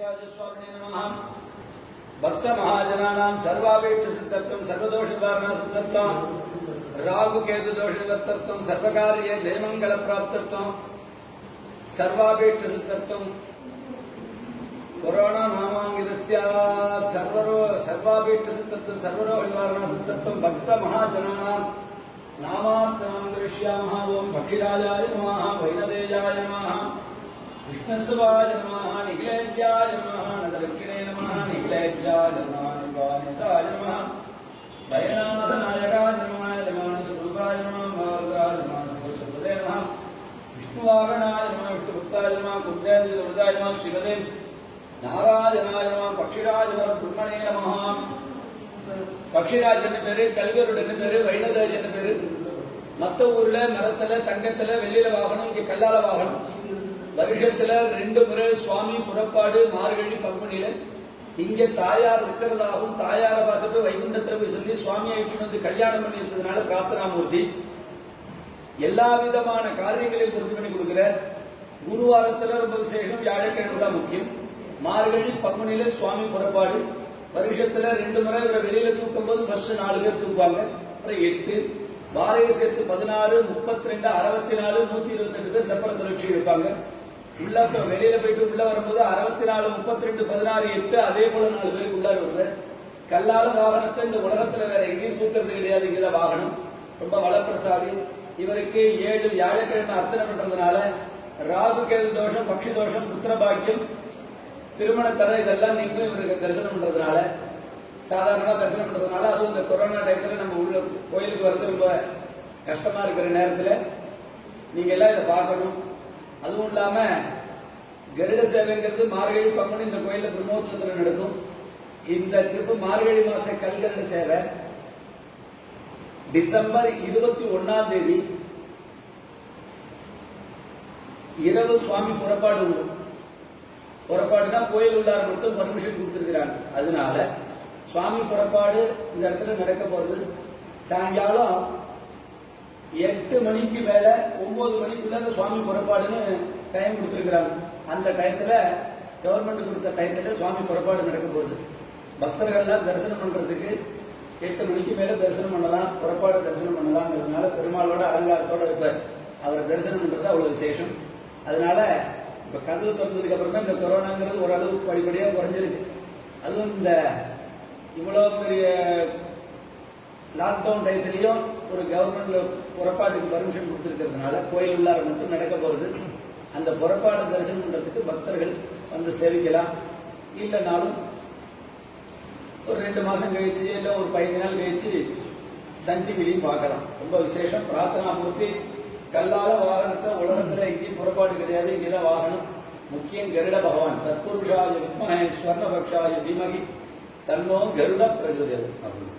ಶ್ರೀರಾಜಸ್ವಾಮಿನೇ ನಮಃ. ಭಕ್ತ ಮಹಾಜನಾನಾಂ ಸರ್ವಾಪೇಕ್ಷ ಸಿದ್ಧತ್ವಂ ಸರ್ವದೋಷ ನಿವಾರಣಾ ಸಿದ್ಧತ್ವಂ ರಾಗು ಕೇತು ದೋಷ ನಿವರ್ತತ್ವಂ ಸರ್ವಕಾರ್ಯ ಜಯಮಂಗಳ ಪ್ರಾಪ್ತತ್ವಂ ಸರ್ವಾಪೇಕ್ಷ ಸಿದ್ಧತ್ವಂ ಕೊರೋನಾ ನಾಮಾಂಗಿತಸ್ಯ ಸರ್ವರೋ ಸರ್ವಾಪೇಕ್ಷ ಸಿದ್ಧತ್ವ ಸರ್ವರೋಹ ನಿವಾರಣಾ ಸಿದ್ಧತ್ವಂ ಭಕ್ತ ಮಹಾಜನಾನಾಂ ನಾಮಾರ್ಚನಾಂ ದೃಶ್ಯಾಮಃ ಓಂ ಭಕ್ತಿರಾಜಾಯ ನಮಃ ವೈನದೇಯಾಯ ನಮಃ. நசுவாய நமாக நிகழ்ச்சியாய நமாக நடக்கிறே நமாக நிகழ்ச்சியாய நமாக நிர்வாணிசாய நமாக பயனாச நாயகாய நமாக நமான சுரூபாய நமாக மாருதாய நமாக சிவசுபதே நமாக விஷ்ணுவாகனாய நமாக விஷ்ணுபுத்தாய நமாக குந்தேந்திர விருதாய நமாக சிவதே நாராஜனாய நமாக பக்ஷிராஜவரம் பிரம்மணே நமாக பக்ஷிராஜ் என்ன பேரு கல்வருடு என்ன பேரு. மத்த ஊர்ல மரத்துல தங்கத்துல வெள்ளியில வாகனம் இங்க கல்லால வாகனம். வருஷத்துல ரெண்டு முறை சுவாமி புறப்பாடு மார்கழி பங்குனில இங்க தாயார் இருக்கிறதாகவும் தாயாரை பார்த்துட்டு வைகுண்டத்துல போய் சொல்லி சுவாமி ஆயிடுச்சு வந்து கல்யாணம் பண்ணி வச்சதுனால பிரார்த்தனாமூர்த்தி. எல்லா விதமான காரியங்களையும் பூர்த்தி பண்ணி கொடுக்கிறார் குருவாரத்துல ரொம்ப விசேஷம் வியாழக்கிழமை தான் முக்கியம். மார்கழி பங்குனில சுவாமி புறப்பாடு. வருஷத்துல ரெண்டு முறை இவரை வெளியில தூக்கும் போது ஃபர்ஸ்ட் நாலு பேர் தூக்குவாங்க. அப்புறம் எட்டு. வாரையை சேர்த்து பதினாறு முப்பத்தி ரெண்டு அறுபத்தி நாலு நூத்தி இருபத்தி எட்டு பேர் செப்பர வச்சு எடுப்பாங்க உள்ள வெளியில போயிட்டு உள்ள வரும்போது அறுபத்தி நாலு முப்பத்தி ரெண்டு பதினாறு எட்டு அதே போல நாலு பேருக்கு உள்ளார் வருவார் கல்லால வாகனத்தை இந்த உலகத்துல வேற எங்கேயும் தூக்கிறது கிடையாது இங்கதான் வாகனம். ரொம்ப வளப்பிரசாதி. இவருக்கு ஏழு வியாழக்கிழமை அர்ச்சனை பண்றதுனால ராகு கேது தோஷம் பக்ஷி தோஷம் புத்திர பாக்கியம் திருமண தடை இதெல்லாம் நீங்க இவருக்கு தரிசனம் பண்றதுனால சாதாரணமா தரிசனம் பண்றதுனால அதுவும் இந்த கொரோனா டயத்துல நம்ம உள்ள கோயிலுக்கு வர்றது ரொம்ப கஷ்டமா இருக்கிற நேரத்துல நீங்க எல்லாம் இதை பார்க்கணும். அதுவும் இல்லாம கருட சேவைங்கிறது மார்கழி பங்குனு இந்த கோயில பிரம்மோற்சவத்தில் நடக்கும். இந்த ட்ரிப்பு மார்கழி மாச கல்கருட சேவை டிசம்பர் இருபத்தி ஒன்னாம் தேதி இரவு சுவாமி புறப்பாடு உண்டு. புறப்பாடுனா கோயில் உள்ளார் மட்டும் பர்மிஷன் கொடுத்திருக்கிறாங்க. அதனால சுவாமி புறப்பாடு இந்த இடத்துல நடக்க போறது. சாயங்காலம் எட்டு மணிக்கு மேல ஒன்பது மணிக்குள்ள அந்த சுவாமி புறப்பாடுன்னு டைம் கொடுத்துருக்கிறாங்க. அந்த டயத்துல கவர்மெண்ட் கொடுத்த டயத்துல சுவாமி புறப்பாடு நடக்க போகுது. பக்தர்கள்லாம் தரிசனம் பண்றதுக்கு எட்டு மணிக்கு மேல தரிசனம் பண்ணலாம் புறப்பாடு தரிசனம் பண்ணலாம்ங்கிறதுனால பெருமாளோட அலங்காரத்தோட இருப்பார். அவரை தரிசனம் பண்றது அவ்வளவு விசேஷம். அதனால இப்ப கதவு திறந்ததுக்கு அப்புறமா இந்த கொரோனாங்கிறது ஓரளவு படிப்படியா குறைஞ்சிருக்கு. அதுவும் இந்த இவ்வளவு பெரிய லாக்டவுன் டயத்திலையும் ஒரு கவர்மெண்ட்ல புறப்பாட்டுக்கு பர்மிஷன் கொடுத்துருக்கிறதுனால கோயில் உள்ளார மட்டும் நடக்க போறது. அந்த புறப்பாடு தரிசனம் பண்றதுக்கு பக்தர்கள் வந்து சேவிக்கலாம். இல்லைனாலும் ஒரு ரெண்டு மாசம் கழிச்சு இல்லை ஒரு பதினஞ்சு நாள் கழிச்சு சன் டிவிலையும் பார்க்கலாம். ரொம்ப விசேஷம். பிரார்த்தனா மூர்த்தி கல்லால வாகனத்தை உலகத்துல எங்கேயும் புறப்பாடு கிடையாது. இங்கேதான் வாகனம். முக்கியம் கருட பகவான். தற்புருஷாய வித்மகே ஸ்வர்ணபக்ஷாய தீமகி. தன்னோ கருட பிரஜோதயம் அப்படின்னு.